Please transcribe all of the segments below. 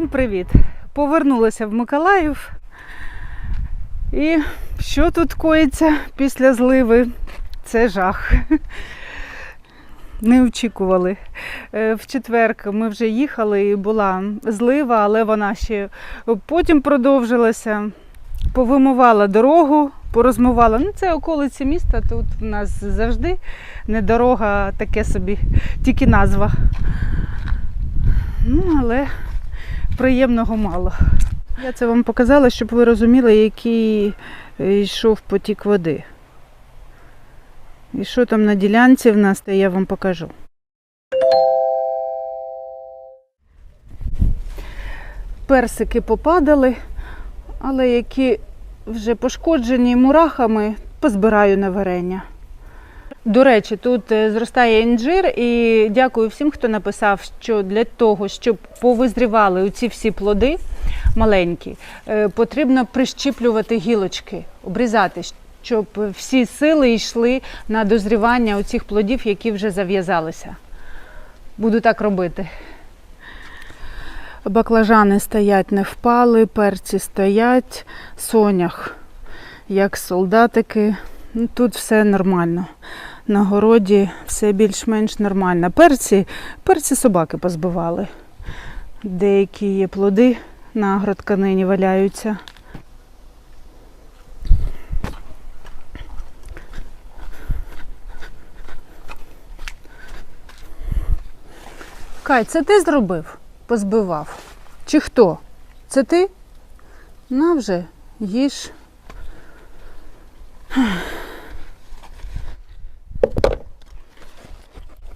привіт! Повернулася в Миколаїв. І що тут коїться після зливи? Це жах. Не очікували. Е, В четвер ми вже їхали і була злива, але вона ще потім продовжилася. Повимивала дорогу, порозмивала. Ну, це околиці міста. Тут в нас завжди не дорога, таке собі, тільки назва. Ну, але приємного мало. Я це вам показала, щоб ви розуміли, який е, йшов потік води. І що там на ділянці в нас, то я вам покажу. Персики попадали, але які вже пошкоджені мурахами, позбираю на варення. До речі, тут е, зростає інжир, і дякую всім, хто написав, що для того, щоб повизрівали оці всі плоди маленькі, е, потрібно прищіплювати гілочки, обрізати, щоб всі сили йшли на дозрівання оцих плодів, які вже зав'язалися. Буду так робити. Баклажани стоять, не впали, перці стоять, сонях, як солдатики. Ну, Тут все нормально. На городі все більш-менш нормально. Перці, перці собаки позбивали. Деякі є плоди на агротканині валяються. Кай, це ти зробив? Позбивав? Чи хто? Це ти? На вже, їж.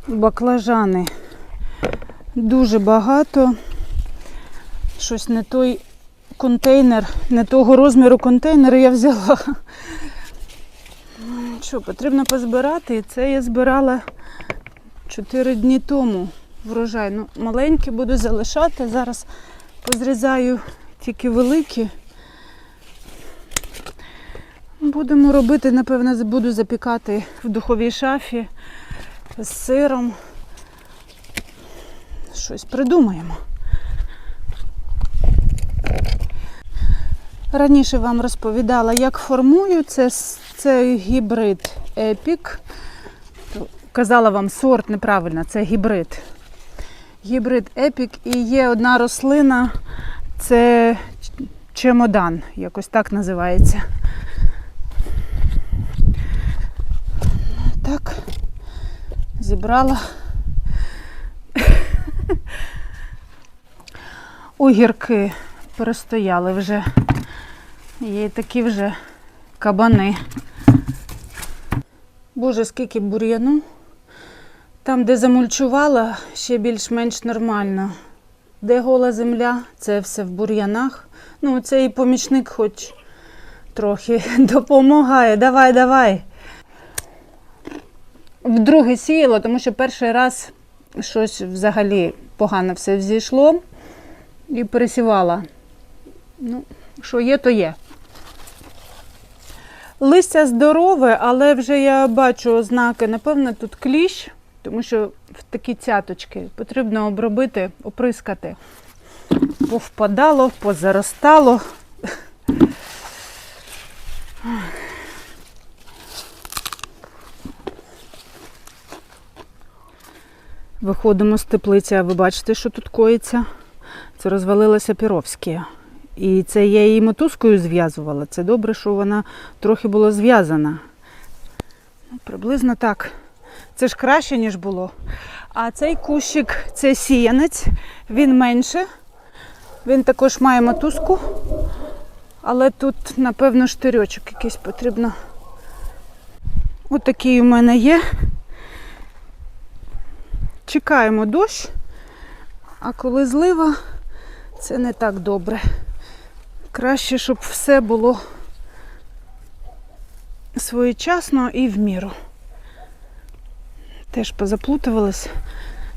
Баклажани дуже багато. Щось не той контейнер, не того розміру контейнер я взяла. Що, потрібно позбирати. І це я збирала 4 дні тому врожай. Ну, маленькі буду залишати. Зараз позрізаю тільки великі. Будемо робити, напевно, буду запікати в духовій шафі з сиром. Щось придумаємо. Раніше вам розповідала, як формую. Це, це гібрид Епік. Казала вам сорт неправильно, це гібрид. Гібрид Епік і є одна рослина, це чемодан, якось так називається. Так, зібрала. Огірки перестояли вже. Є такі вже кабани. Боже, скільки бур'яну. Там, де замульчувала, ще більш-менш нормально. Де гола земля, це все в бур'янах. Ну, цей помічник хоч трохи допомагає. Давай, давай. Вдруге сіяла, тому що перший раз щось взагалі погано все взійшло і пересівала. Ну, що є, то є. Листя здорове, але вже я бачу ознаки, напевно, тут кліщ, тому що в такі цяточки потрібно обробити, оприскати. Повпадало, позаростало. Виходимо з теплиці, а ви бачите, що тут коїться. Це розвалилася Піровське. І це я її мотузкою зв'язувала. Це добре, що вона трохи була зв'язана. Ну, приблизно так. Це ж краще, ніж було. А цей кущик це сіянець, він менше. Він також має мотузку, але тут, напевно, штирьочок якийсь потрібно. Ось такий у мене є. Чекаємо дощ, а коли злива, це не так добре. Краще, щоб все було своєчасно і в міру. Теж позаплутувалась.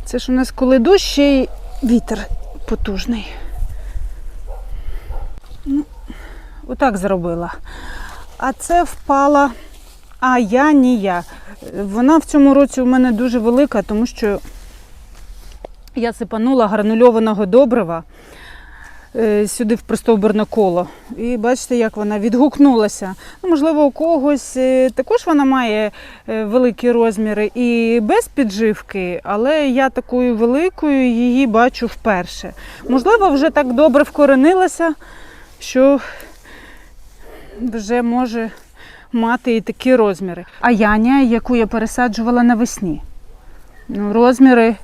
Це ж у нас коли дощ, ще й вітер потужний. Ну, отак зробила. А це впала, а я ні я. Вона в цьому році у мене дуже велика, тому що я сипанула гранульованого добрива. е, сюди в пристовбурне коло. І бачите, як вона відгукнулася. Ну, можливо, у когось е, також вона має е, великі розміри і без підживки, але я такою великою її бачу вперше. Можливо, вже так добре вкоренилася, що вже може мати і такі розміри. А Яня, яку я пересаджувала навесні. Ну, розміри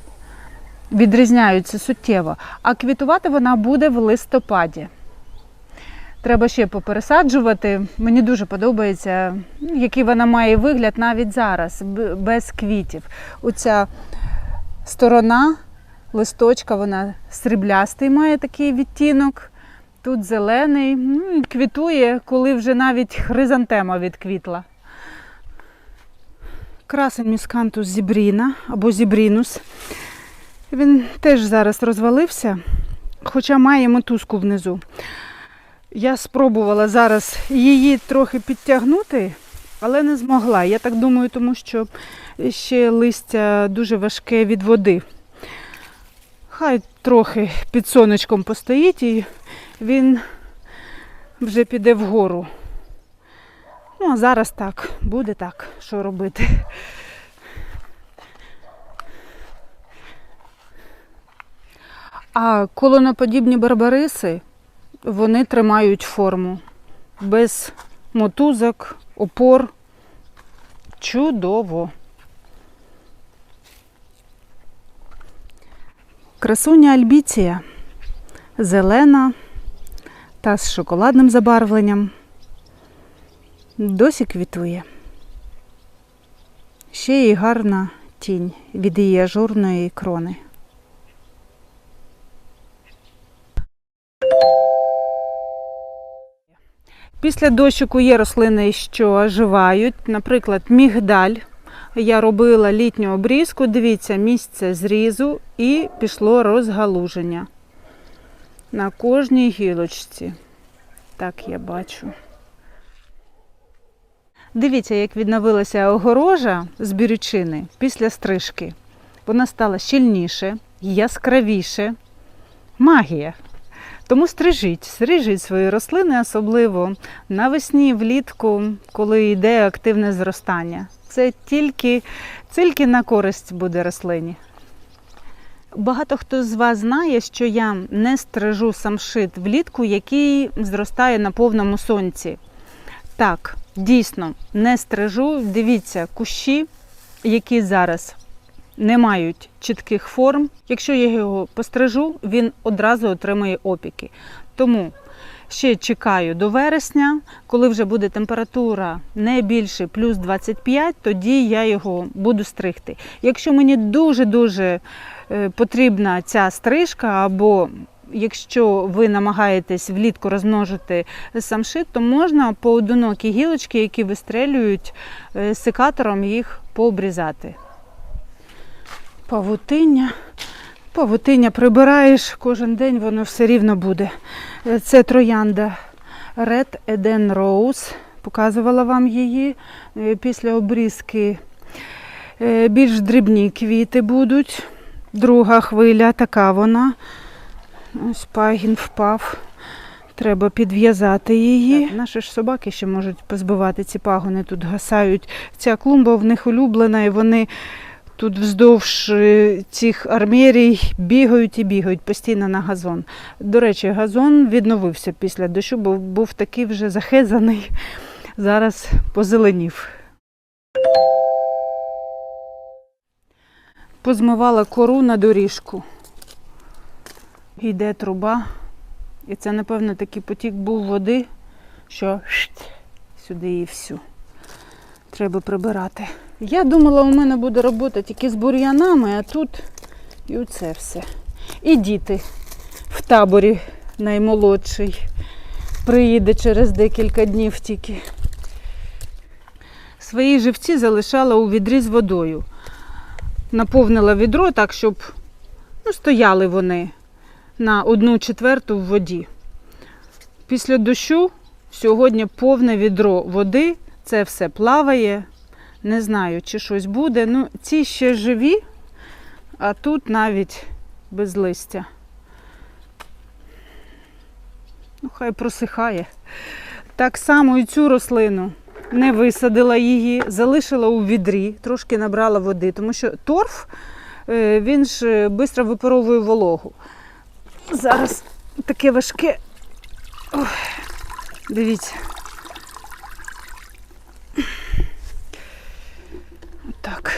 відрізняються суттєво. А квітувати вона буде в листопаді. Треба ще попересаджувати. Мені дуже подобається, ну, який вона має вигляд навіть зараз, без квітів. Оця сторона листочка, вона сріблястий має такий відтінок. Тут зелений, ну квітує, коли вже навіть хризантема відквітла. Красень міскантус зібріна або зібрінус. Він теж зараз розвалився, хоча має мотузку внизу. Я спробувала зараз її трохи підтягнути, але не змогла. Я так думаю, тому що ще листя дуже важке від води. Хай трохи під сонечком постоїть і він вже піде вгору. Ну, а зараз так, буде так, що робити. А колоноподібні барбариси, вони тримають форму без мотузок, опор. Чудово. Красуня альбіція. Зелена та з шоколадним забарвленням. Досі квітує. Ще й гарна тінь від її ажурної крони. Після дощику є рослини, що оживають. Наприклад, мігдаль. Я робила літню обрізку. Дивіться, місце зрізу і пішло розгалуження на кожній гілочці. Так я бачу. Дивіться, як відновилася огорожа з бірючини після стрижки. Вона стала щільніше, яскравіше. Магія. Тому стрижіть, стрижіть свої рослини, особливо навесні, влітку, коли йде активне зростання. Це тільки, тільки на користь буде рослині. Багато хто з вас знає, що я не стрижу самшит влітку, який зростає на повному сонці. Так, дійсно, не стрижу. Дивіться, кущі, які зараз не мають чітких форм. Якщо я його пострижу, він одразу отримує опіки. Тому ще чекаю до вересня, коли вже буде температура не більше плюс 25, тоді я його буду стригти. Якщо мені дуже-дуже е, потрібна ця стрижка, або якщо ви намагаєтесь влітку розмножити самшит, то можна поодинокі гілочки, які вистрелюють е, секатором, їх пообрізати. Павутиння. Павутиння прибираєш кожен день, воно все рівно буде. Е, Це троянда Red Eden Rose. Показувала вам її Е, після обрізки. е, Більш дрібні квіти будуть. Друга хвиля, така вона. Ось пагін впав. Треба підв'язати її. Наші ж собаки ще можуть позбивати ці пагони, тут гасають. Ця клумба в них улюблена, і вони тут вздовж е, цих армерій бігають і бігають постійно на газон. До речі, газон відновився після дощу, бо був такий вже захезаний. Зараз позеленів. Позмивала кору на доріжку. Йде труба. І це, напевно, такий потік був води, що сюди і всю. Треба прибирати. Я думала, у мене буде робота тільки з бур'янами, а тут і оце все. І діти в таборі наймолодший. Приїде через декілька днів тільки. Свої живці залишала у відрі з водою. Наповнила відро так, щоб ну, стояли вони на одну четверту в воді. Після дощу сьогодні повне відро води, це все плаває. Не знаю, чи щось буде. Ну, ці ще живі, а тут навіть без листя. Ну, хай просихає. Так само і цю рослину не висадила її, залишила у відрі, трошки набрала води, тому що торф е, він ж швидко випаровує вологу. Зараз таке важке. Ох, дивіться. Отак.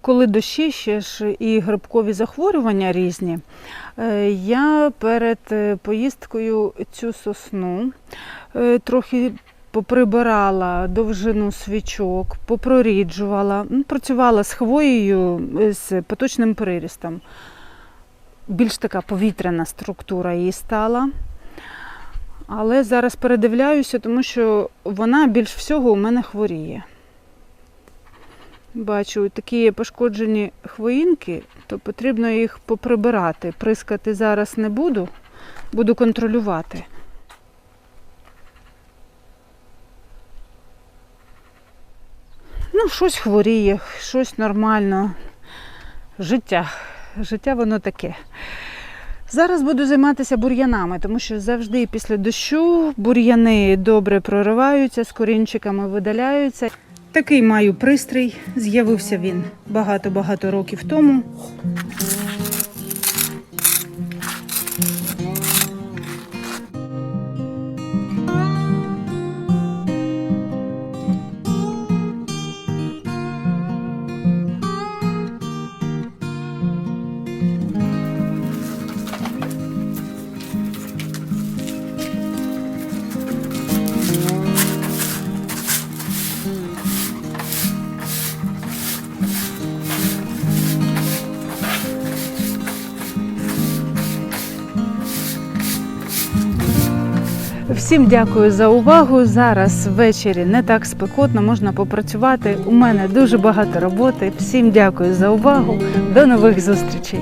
Коли дощі ще ж і грибкові захворювання різні, е, я перед е, поїздкою цю сосну е, трохи поприбирала довжину свічок, попроріджувала, ну, працювала з хвоєю е, з поточним прирістом. Більш така повітряна структура її стала. Але зараз передивляюся, тому що вона більш всього у мене хворіє. Бачу такі пошкоджені хвоїнки, то потрібно їх поприбирати. Прискати зараз не буду, буду контролювати. Щось хворіє, щось нормально. Життя. Життя воно таке. Зараз буду займатися бур'янами, тому що завжди після дощу бур'яни добре прориваються, з корінчиками видаляються. Такий маю пристрій. З'явився він багато-багато років тому. Всім дякую за увагу. Зараз ввечері не так спекотно, можна попрацювати. У мене дуже багато роботи. Всім дякую за увагу. До нових зустрічей.